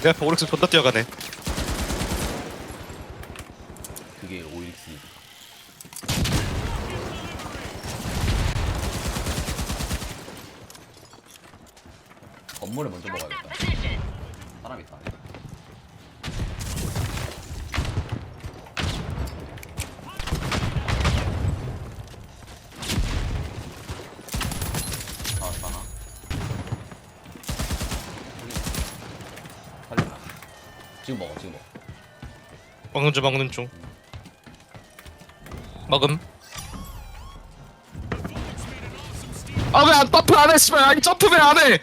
내 앞에 오른쪽 존나 뛰어가네 그게 OX 건물을 먼저 먹어야겠다 사람 있다 아 하나 살린다 지금 먹어 지금 먹어 먹는 중 먹는 중. 먹음. 아 왜 안 점프 안해 씨발. 아니 점프 왜 안해?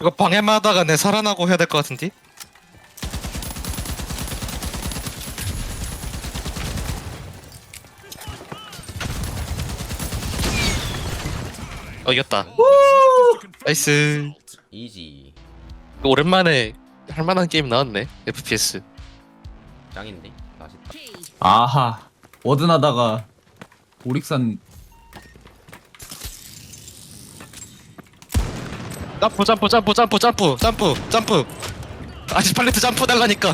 이거 방해마다가 내 살아나고 해야 될 것 같은데? 어 이겼다. 나이스. 이지. 이거 오랜만에 할만한 게임 나왔네 FPS 짱인데 맛있다. 아하. 워든 하다가 오릭산. 점프 점프 점프 점프 점프 점프 점프. 아직 팔레트 점프 달라니까.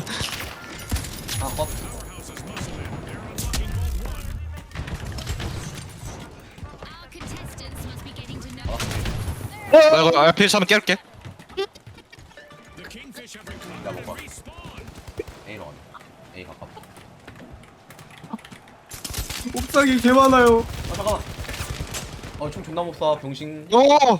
아컷 나 이거 FPS 한번 깨울게. 나 먹어 A로 A 가깝다. 옥상이 개 많아요. 아 잠깐만. 어총 존나 못 쏴. 병신. 오.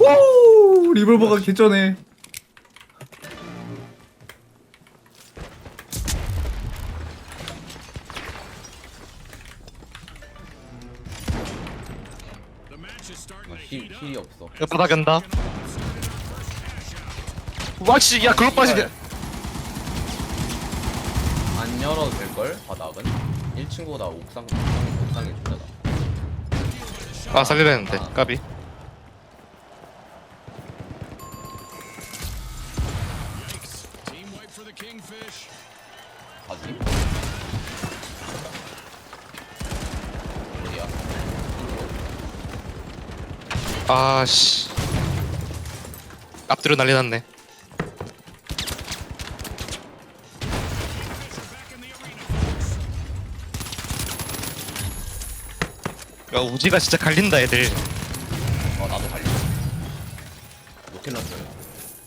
오! 리볼버가 개쩌네 힐, 힐이 없어. 바닥 간다. 와씨 야 그걸 빠지냐 안 열어도 될걸? 바닥은? 1층보다 옥상 옥상 옥상이 존나다. 아 살리려 했는데 까비. 가지 어디야? 아씨. 앞뒤로 난리 났네. 야 우지가 진짜 갈린다 애들. 어 나도 갈려. 로켓 넣었어요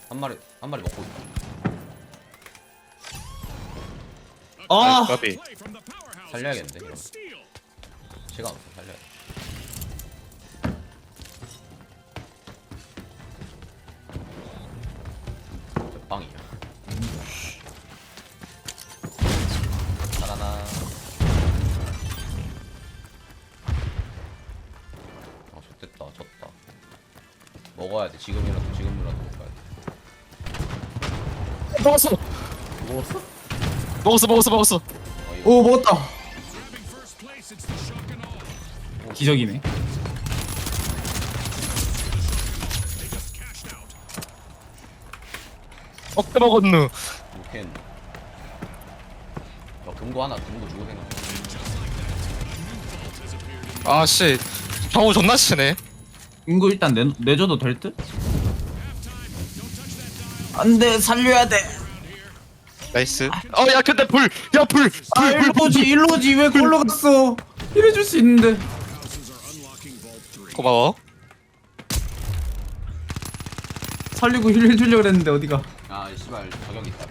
한 마리 한 마리 먹고 있다. 아! 까비. 살려야겠는데 이러면 시간 없어 살려야 돼 빵이야. 살아나. 아 좋됐다 졌다. 먹어야 돼. 지금이라도 지금이라도 먹어야 돼. 먹었어. 먹었어? 먹었어 먹었어 먹었어. 어, 이거 오 먹었다. 기적이네 어깨 먹었누 로켓 저 금고 하나 금고 주고 생각. 아씨. 방어 존나 치네. 인구 일단 내, 내줘도 될 듯? 안돼 살려야 돼. 나이스. 어 야 근데 불 야 불 불 아 일로지 일로지. 왜 골로 갔어? 이래줄 수 있는데. 고마워. 살리고 힐 해주려고 그랬는데 어디가 아 씨발 저격 있다.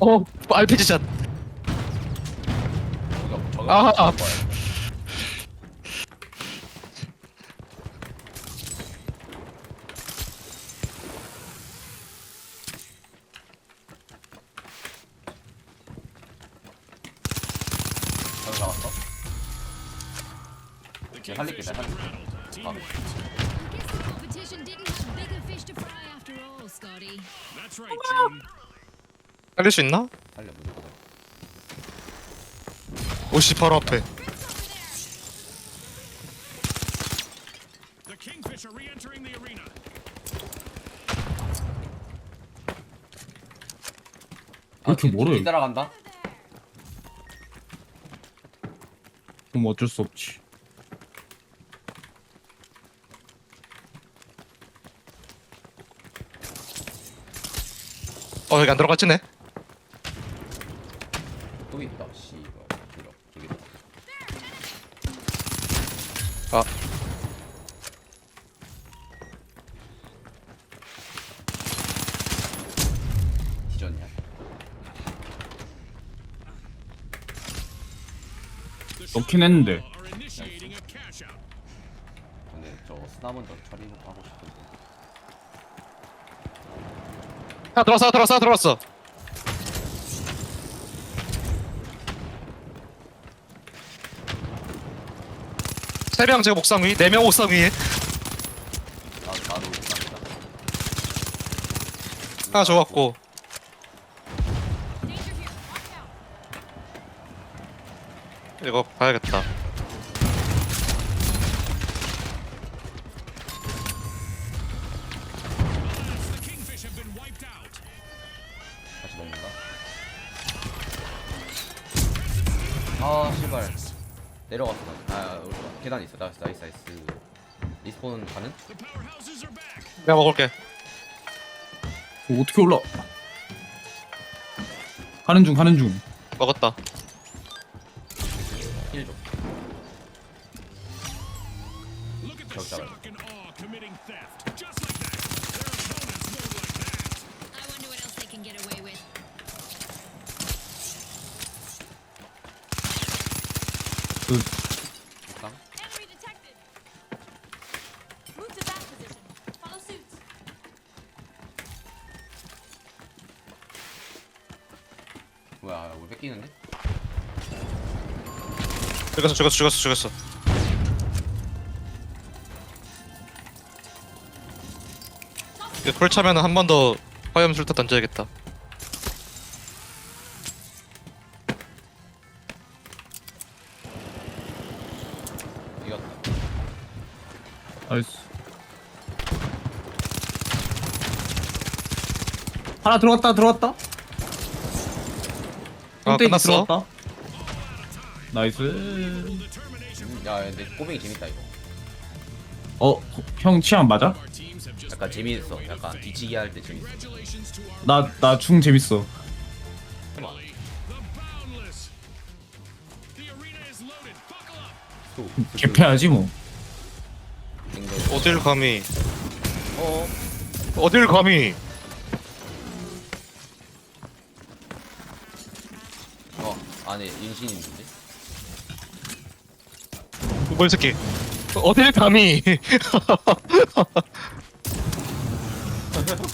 어 RPG 샷. 저격. 저격. 봐야 돼. 저격 들어갔어. 내가 살릴게, 내가 살릴게. 아, I guess the competition didn't have bigger fish to fry after all, Scotty. That's right, Jim. 살릴 수 있나? 살려, 무조건. 오씨 바로 앞에 The Kingfish are re-entering the arena. 왜 이렇게 뒤- 멀어요? 뒤 따라간다. 그럼 어쩔 수 없지. 어 여기 안 들어갔지네 또 있다. 씨발. 길어. 저기다. 아 뒤졌냐? 넣긴 했는데. out. 근데 저 스나 먼저 처리하고 싶은데. 하나 들어왔어 하나 들어왔어 하나 들어왔어 세 명 지금 옥상 위, 네명 옥상 위에. 하나 좋았고. 이거 봐야겠다 내려갔어. 아 우리 계단 있어. 나이스 나이스 나이스. 리스폰 가는? 내가 먹을게 어, 어떻게 올라? 가는 중, 가는 중. 먹었다 힐 좀. Out. shock 옥상? Enemy detected. Move to that position. Follow suit. 뭐야 우리 뺏기는데? 죽였어 죽였어 죽였어 죽였어 이거 콜 차면은 한번 더 화염 술타 던져야겠다. 하나 들어갔다, 들어갔다. 아 껍데기 끝났어 들어갔다. 나이스. 음, 야 근데 꼬맹이 재밌다 이거. 어, 형 취향 맞아? 약간 재밌어. 약간 뒤치기 할 때 재밌어. 나, 나중 재밌어. 또. 개패하지 뭐. 어딜 감히 어. 어딜 감히 안에 인신 있는데? 뭐이 새끼 어딜 감히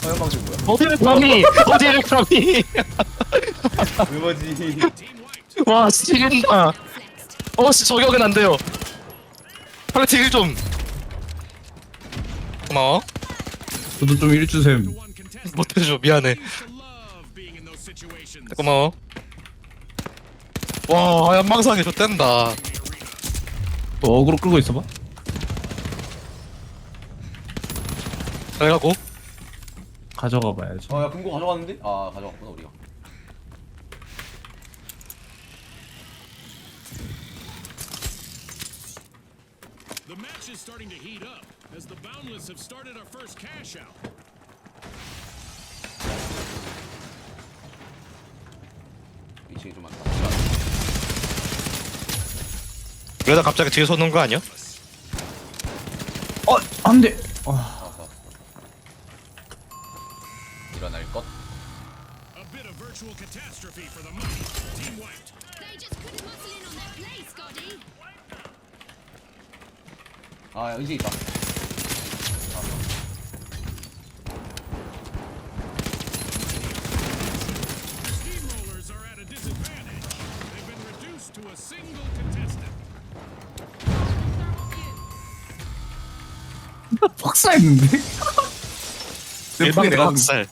화염 방식 뭐야? 어딜 감히 어딜 감히 그거지. 와 지린다 Flexed. 어씨 저격은 안 돼요 팔레트 1좀 고마워 저도 좀 일주셈. 못해줘 미안해. 고마워 와 연망상이 좋댄다 또 어그로 끌고 있어봐. 잘 가고 가져가 봐야지. 어 야 금고 가져갔는데? 아 가져갔구나 우리가. The match is starting to heat up as the boundless have started our first cash out. 위층이 좀 많다. 그러다 갑자기 뒤에 쏘는 거 아니야? 어, 안 돼. 아, 알았어. 일어날 것. A bit of virtual catastrophe for the money. Team wiped. They just couldn't muscle in on their play, Scotty. 아 은신 있다. 폭사했는데? 내 폭에 내가 죽 학살.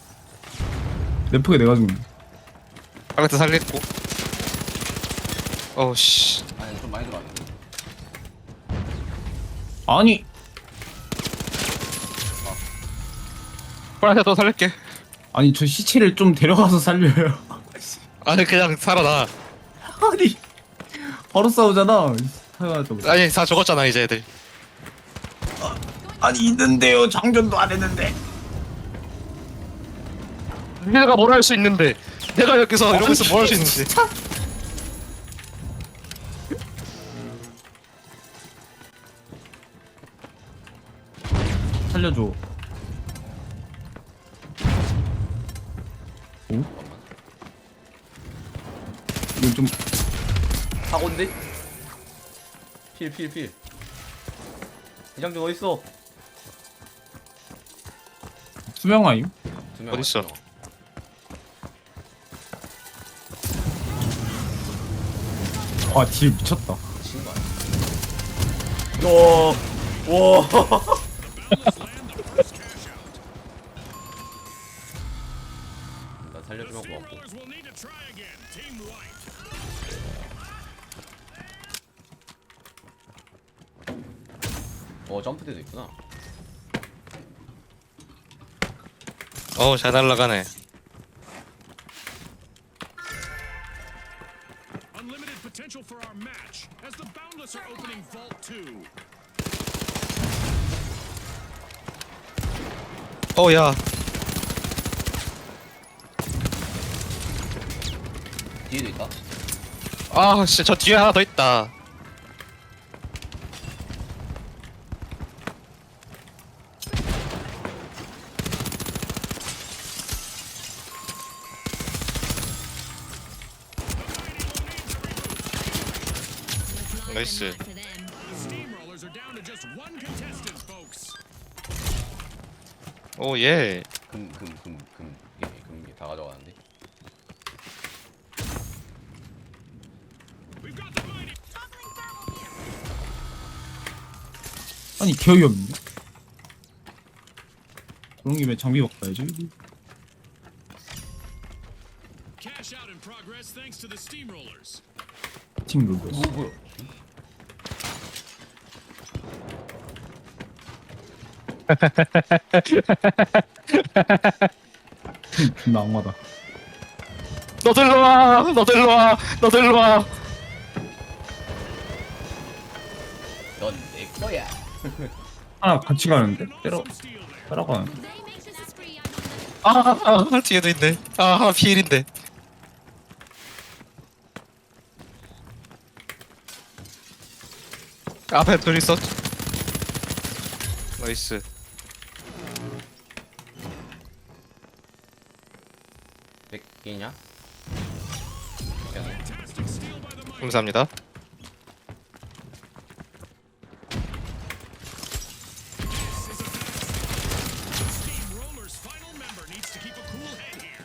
내 폭에 내가 죽네. 바깥에 살렸고. 어우 씨. 아니. 좀 많이 들어왔네 아니 바깥에 더 살릴게. 아니 저 시체를 좀 데려가서 살려요. 아니 그냥 살아나 아니. 바로 싸우잖아. 타가지고 아니 다 죽었잖아 이제 애들 아니 있는데요. 장전도 안 했는데. 내가 뭘 할 수 있는데? 내가 여기서 이러면서 뭘할 수 있는데 살려줘. 오? 이거 좀 사고인데? 필 필 필. 이장준 어딨어? 투명 아임? 두명 어딨어? 와딜 미쳤다 미친 거 아니야? 와, 와. 나 살려주면 고맙고. 어 점프대도 있구나. 어우 잘 날라가네 Unlimited potential for our match as the Boundless are opening Vault 2. 어야 뒤에도 있다. 아씨 저 뒤에 하나 더 있다 folks. 오예 금, 금, 금, 금. 이게 금, 이게 다 가져가는데. We've got the mighty. 아니 기억이 없네 그런 김에 장비 바꿔야지 Cash out in progress thanks to the Steamrollers. 팀 룰도 뭐, 뭐야? 나 악마다 너들 와 너들 와 너들 와 넌 내 거야. 하나 같이 가는데? there. 따라가는 아, 아 뒤에도 있네 아 피일인데 앞에 둘 있어 나이스 mighty. 감사합니다.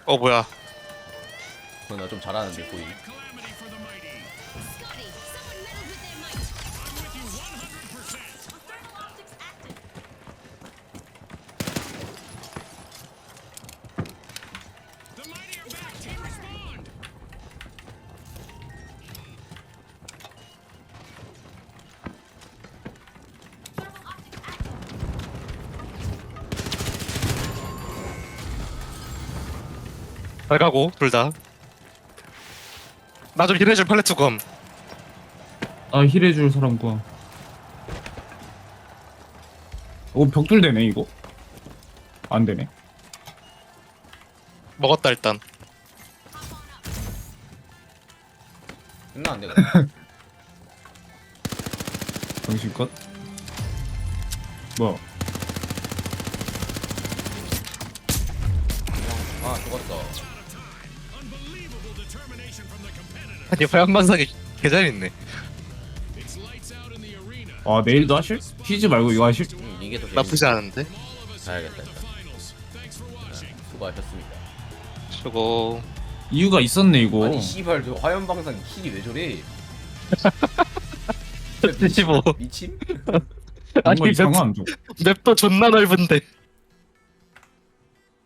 어 뭐야 나좀 잘하는데 보이. Calamity 잘 가고. 둘 다 나 좀 힐해줄 팔레트 검아 힐해줄 사람 구함. 오 벽돌 되네 이거? 안 되네. 먹었다 일단. 끝나 안 돼. 정신껏? 뭐야 아 죽었어. Unbelievable determination from the competitor. 아니 화양방사기 개재밌네 It's lights out in the arena. 아 내일도 하실? 쉬지 말고 이거 하실? 음, 이게 더 나쁘지 않은데 알겠다. 일단. Finals. Thanks for watching. 수고하셨습니다. 수고 이유가 있었네 이거 아니 씨발 저 화염방사기 킬이 왜 저래? 75 미침? 아니 뭔가 맵, 이상한 좀 맵도 존나 넓은데